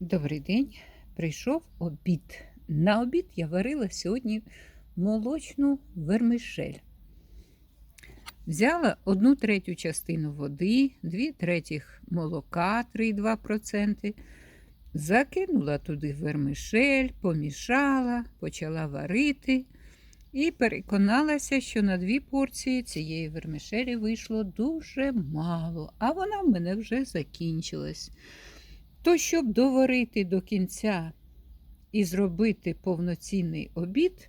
Добрий день. Прийшов обід. На обід я варила сьогодні молочну вермишель. Взяла одну третю частину води, дві третіх молока 3,2%. Закинула туди вермишель, помішала, почала варити і переконалася, що на дві порції цієї вермишелі вийшло дуже мало, а вона в мене вже закінчилась. То, щоб доварити до кінця і зробити повноцінний обід,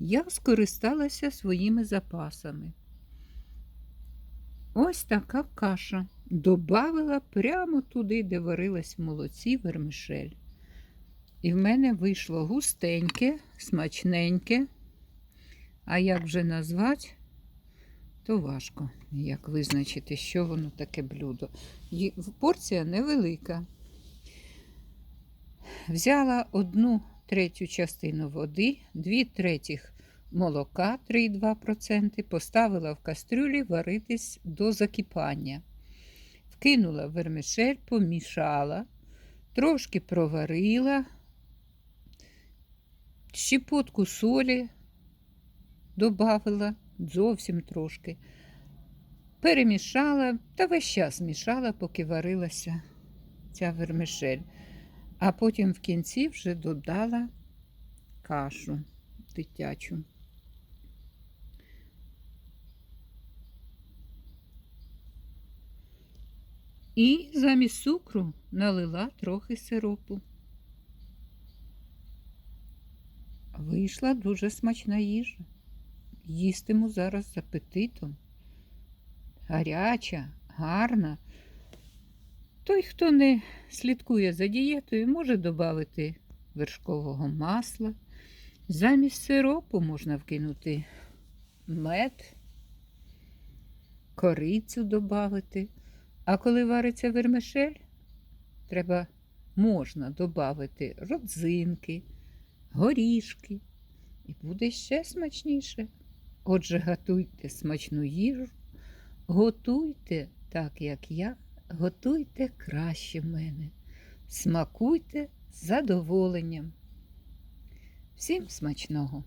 я скористалася своїми запасами. Ось така каша. Добавила прямо туди, де варилась в молоці вермишель. І в мене вийшло густеньке, смачненьке. А як вже назвати, то важко, як визначити, що воно таке блюдо. Порція невелика. Взяла одну третю частину води, дві третіх молока 3,2%, поставила в кастрюлі варитись до закипання. Вкинула вермишель, помішала, трошки проварила, щепотку солі додавила, зовсім трошки. Перемішала та весь час мішала, поки варилася ця вермишель. А потім в кінці вже додала кашу дитячу. І замість цукру налила трохи сиропу. Вийшла дуже смачна їжа. Їстиму зараз з апетитом. Гаряча, гарна. Той, хто не слідкує за дієтою, може додати вершкового масла. Замість сиропу можна вкинути мед, корицю додати. А коли вариться вермишель, треба можна додати родзинки, горішки. І буде ще смачніше. Отже, готуйте смачну їжу, готуйте так, як я. Готуйте краще мене, смакуйте задоволенням. Всім смачного!